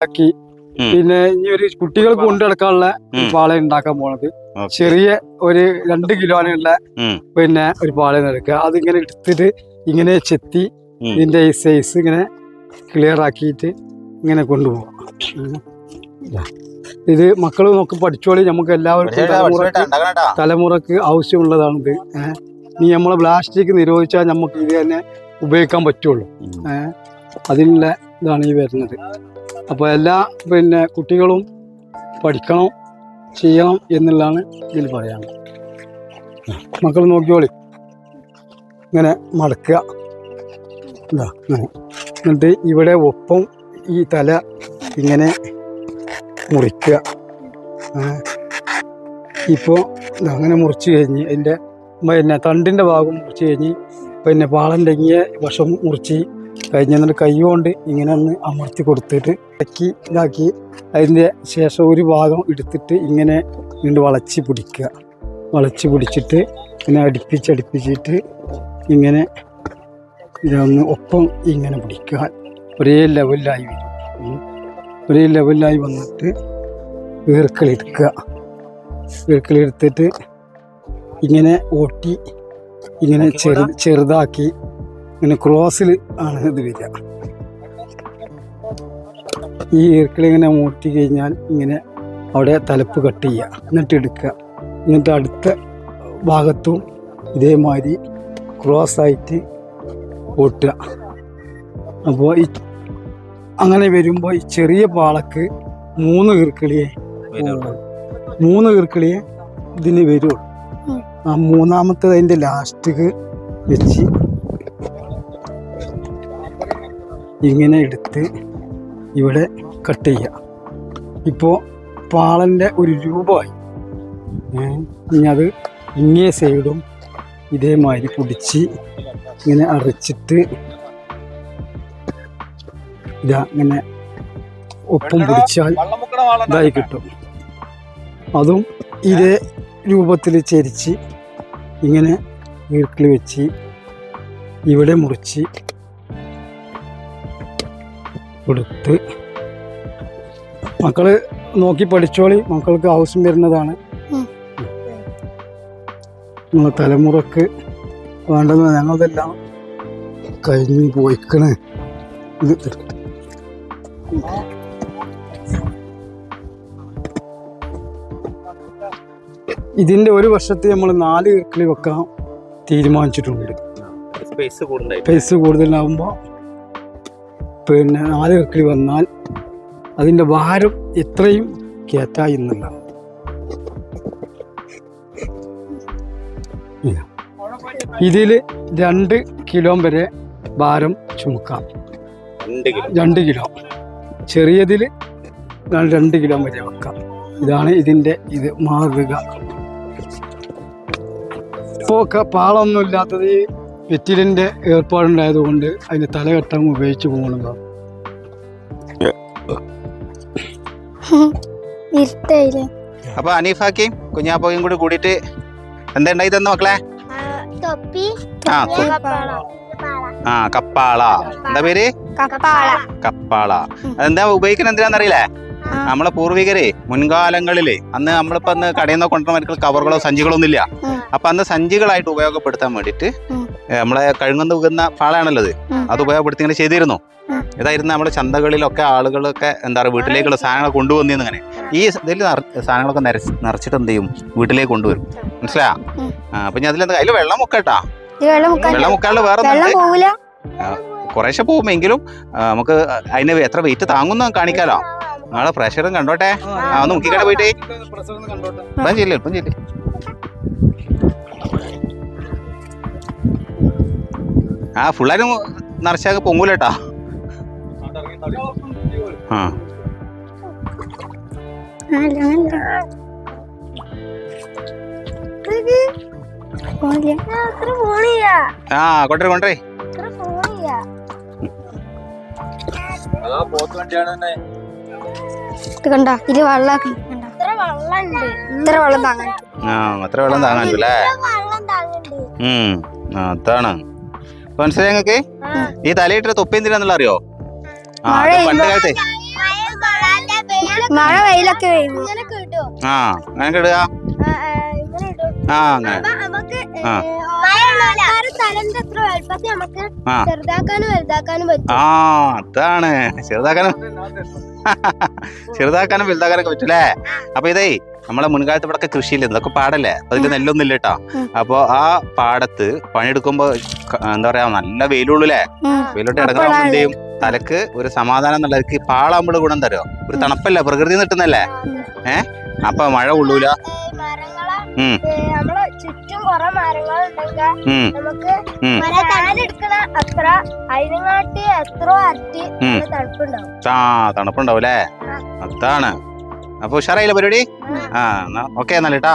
ആക്കി ഉം. പിന്നെ ഈ ഒരു കുട്ടികൾക്ക് കൊണ്ടു നടക്കാനുള്ള പാള ഉണ്ടാക്കാൻ പോണത്. ചെറിയ ഒരു രണ്ട് കിലോനുള്ള. പിന്നെ ഒരു പാള എടുക്കുക അതിങ്ങനെ എടുത്തിട്ട് ഇങ്ങനെ ചെത്തി ഇതിന്റെ ഈ സൈസ് ഇങ്ങനെ ക്ലിയർ ആക്കിയിട്ട് ഇങ്ങനെ കൊണ്ടുപോകാം ഇതാ. ഇത് മക്കൾ നോക്കി പഠിച്ചോളി. നമുക്ക് എല്ലാവർക്കും തലമുറയ്ക്ക് തലമുറയ്ക്ക് ഇത് ഏഹ് ഇനി നമ്മളെ പ്ലാസ്റ്റിക് നിരോധിച്ചാൽ നമുക്ക് ഇത് തന്നെ ഉപയോഗിക്കാൻ പറ്റുള്ളൂ. ഏഹ് അതിനുള്ള ഇതാണ് ഈ വരുന്നത്. അപ്പോൾ എല്ലാ പിന്നെ കുട്ടികളും പഠിക്കണം ചെയ്യണം എന്നുള്ളതാണ് ഇതിൽ പറയാനുള്ളത് മക്കൾ നോക്കിയോളി ഇങ്ങനെ മടക്കുക. എന്താ ഇങ്ങനെ. എന്നിട്ട് ഇവിടെ ഒപ്പം ഈ തല ഇങ്ങനെ മുറിക്കുക. ഇപ്പോൾ അങ്ങനെ മുറിച്ച് കഴിഞ്ഞ് അതിന്റെ പിന്നെ തണ്ടിന്റെ ഭാഗം മുറിച്ച് കഴിഞ്ഞ് പിന്നെ പാളന്റെ ലങ്ങിയ വശം മുറിച്ച് കഴിഞ്ഞ് കൈകൊണ്ട് കൈ കൊണ്ട് ഇങ്ങനെ ഒന്ന് അമർത്തി കൊടുത്തിട്ട് ഇളക്കി ഇതാക്കി. അതിന്റെ ശേഷം ഒരു ഭാഗം എടുത്തിട്ട് ഇങ്ങനെ വീണ്ടും വളച്ച് പിടിക്കുക. വളച്ച് പിടിച്ചിട്ട് ഇങ്ങനെ അടുപ്പിച്ചടുപ്പിച്ചിട്ട് ഇങ്ങനെ ഇതൊന്ന് ഒപ്പം ഇങ്ങനെ പിടിക്കുക. ഒരേ ലെവലിലായി വരും. ഒരേ ലെവലിലായി വന്നിട്ട് വീർക്കളെടുക്കുക വീർക്കളെടുത്തിട്ട് ഇങ്ങനെ ഓട്ടി ഇങ്ങനെ ചെറു ചെറുതാക്കി ഇങ്ങനെ ക്രോസിൽ ആണ് ഇത് വരിക. ഈ ഈർക്കിൾ ഇങ്ങനെ മൂട്ടി കഴിഞ്ഞാൽ ഇങ്ങനെ അവിടെ തലപ്പ് കട്ട് ചെയ്യുക. എന്നിട്ട് എടുക്കുക. എന്നിട്ട് അടുത്ത ഭാഗത്തും ഇതേമാതിരി ക്രോസ് ആയിട്ട് ഓട്ടുക. അപ്പോൾ ഈ അങ്ങനെ വരുമ്പോൾ ഈ ചെറിയ പാളക്ക് മൂന്ന് ഈർക്കിളിയെ മൂന്ന് ഈർക്കിളിയെ ഇതിന് വരുള്ളൂ ആ മൂന്നാമത്തത് അതിന്റെ ലാസ്റ്റിക്ക് വെച്ച് ഇങ്ങനെ എടുത്ത് ഇവിടെ കട്ട് ചെയ്യുക ഇപ്പോൾ പാളന്റെ ഒരു രൂപമായി. ഇനി അത് ഇങ്ങേ സൈഡും ഇതേമാതിരി പിടിച്ച് ഇങ്ങനെ അരച്ചിട്ട് ഇതാ ഇങ്ങനെ ഒപ്പം പിടിച്ചാൽ ഇതായി കിട്ടും. അതും ഇതേ രൂപത്തിൽ ചരിച്ച് ഇങ്ങനെ വീർക്കിൽ വെച്ച് ഇവിടെ മുറിച്ച് കൊടുത്ത് മക്കൾ നോക്കി പഠിച്ചോളി. മക്കൾക്ക് ആവശ്യം വരുന്നതാണ്. നമ്മളെ തലമുറയ്ക്ക് വേണ്ടത് ഞങ്ങളതെല്ലാം കഴിഞ്ഞ് പോയിക്കണ്. ഇത് ഒരു വർഷത്തെ നമ്മൾ നാല് ഈർക്കിളി വെക്കാൻ തീരുമാനിച്ചിട്ടുണ്ട്. സ്പേസ് കൂടുതലാകുമ്പോൾ പിന്നെ നാല് വന്നാൽ അതിന്റെ ഭാരം എത്രയും കയറ്റായി എന്നുള്ളതാണ് ഇതിൽ രണ്ട് കിലോ വരെ ഭാരം ചുമക്കാം. രണ്ട് കിലോ. ചെറിയതിൽ രണ്ട് കിലോ വരെ വെക്കാം. ഇതാണ് ഇതിന്റെ ഇത് മാതൃക ഇപ്പോൾ പാളൊന്നും ഇല്ലാത്തത് വെറ്റിലിന്റെ ഏർപ്പാടുണ്ടായത് കൊണ്ട് അതിന് തലകെട്ടം ഉപയോഗിച്ച് ഇരുട്ടായില്ലേ അപ്പൊ അനീഫാക്കിയും കുഞ്ഞാപ്പോയും കൂടി കൂടിയിട്ട് എന്താ ഉണ്ടായി തന്ന മക്കളെ? ആ കപ്പാള. എന്താ പേര്? കപ്പാള. അതെന്താ ഉപയോഗിക്കുന്നത് എന്തിനാന്നറിയില്ലേ. നമ്മളെ പൂർവികരെ മുൻകാലങ്ങളിൽ അന്ന് നമ്മളിപ്പോ അന്ന് കടയിൽ നിന്ന് കൊണ്ടുവരുന്ന കവറുകളോ സഞ്ചികളോ ഒന്നുമില്ല. അപ്പൊ അന്ന് സഞ്ചികളായിട്ട് ഉപയോഗപ്പെടുത്താൻ വേണ്ടിയിട്ട്. ഏ, നമ്മളെ കഴുകുന്ന ഉകുന്ന പാളയാണല്ലോ അത്. അത് ഉപയോഗപ്പെടുത്തി ഇങ്ങനെ ചെയ്തിരുന്നു. ഇതായിരുന്നു നമ്മുടെ ചന്തകളിലൊക്കെ ആളുകളൊക്കെ എന്താ പറയുക വീട്ടിലേക്കുള്ള സാധനങ്ങൾ കൊണ്ടുവന്നിരുന്നു ഇങ്ങനെ. ഈ ഇതിൽ സാധനങ്ങളൊക്കെ നിരച്ച് നിറച്ചിട്ട് എന്ത് ചെയ്യും? വീട്ടിലേക്ക് കൊണ്ടുവരും. മനസ്സിലാ. അപ്പൊ ഞാൻ അതിലെന്താ? അതിൽ വെള്ളം മുക്കട്ടാ. വെള്ളം മുക്കാണ്ട് വേറെ വെള്ളം പോവില്ല കുറേശ്ശെ പോകുമെങ്കിലും നമുക്ക് അതിന് എത്ര വെയിറ്റ് താങ്ങുന്ന കാണിക്കാലോ. നാളെ പ്രഷറും കണ്ടോട്ടെ. ആ, ഒന്ന് മുക്കിക്കട പോയിട്ട്. ഇപ്പം ചെല്ലേ ഇപ്പം ചെയ്യില്ല? ആ ഫുള്ളാരും നിറച്ചാൽ പൊങ്ങൂലേട്ടാ. ആ. ആ കൊണ്ടേ കൊണ്ടേ ഇത് കണ്ട ഇത് വെള്ളാക്കി. ഇത്ര വെള്ളം താങ്ങാൻ. ആ അത്ര വെള്ളം താങ്ങാൻ അതാണ്. മനസ്സിലായി ഞങ്ങൾക്ക് ഈ തലയിട്ട തൊപ്പി എന്തിനാന്നുള്ള അറിയോ? ആ അത് മഴ പണ്ട് കാലത്തെ. മഴ വെയിലൊക്കെ ആ അങ്ങനെ ആ അങ്ങനെ. അപ്പൊ നമുക്ക് ആ. സ്ഥലത്തിന്റെ എത്ര വലുപ്പത്തിൽ നമുക്ക് ആ. ചെറുതാക്കാനും വലുതാക്കാനും പറ്റും. ആ അതാണ്. ചെറുതാക്കാനും ചെറുതാക്കാനും വലുതാക്കാനൊക്കെ പറ്റൂലേ അപ്പൊ ഇതേ നമ്മളെ മുൻകാലത്ത് ഇവിടെ കൃഷിയില്ല? ഇതൊക്കെ പാടല്ലേ? അതിൽ നെല്ലൊന്നും ഇല്ല കേട്ടോ. അപ്പൊ ആ പാടത്ത് പണിയെടുക്കുമ്പോ എന്താ പറയാ നല്ല വെയിലുള്ളൂല്ലേ. വെയിലോട്ട് ഇടങ്ങാൻ ചെയ്യും തലക്ക് ഒരു സമാധാനം എന്നുള്ളവർക്ക് പാളാകുമ്പോൾ ഗുണം തരുമോ ഒരു തണുപ്പല്ലേ പ്രകൃതി നിട്ടുന്നല്ലേ? ഏ? അപ്പൊ മഴ കൊള്ളൂല. മരങ്ങളെ നമ്മളെ ചുറ്റും കുറെ നമുക്ക് അത്ര എത്ര അരട്ടി തണുപ്പുണ്ടാവും. ആ തണുപ്പുണ്ടാവും അല്ലേ അതാണ്. അപ്പൊ ഉഷാറായില്ല പരിപാടി? ആ. എന്നാ ഓക്കെ എന്നാൽ കേട്ടാ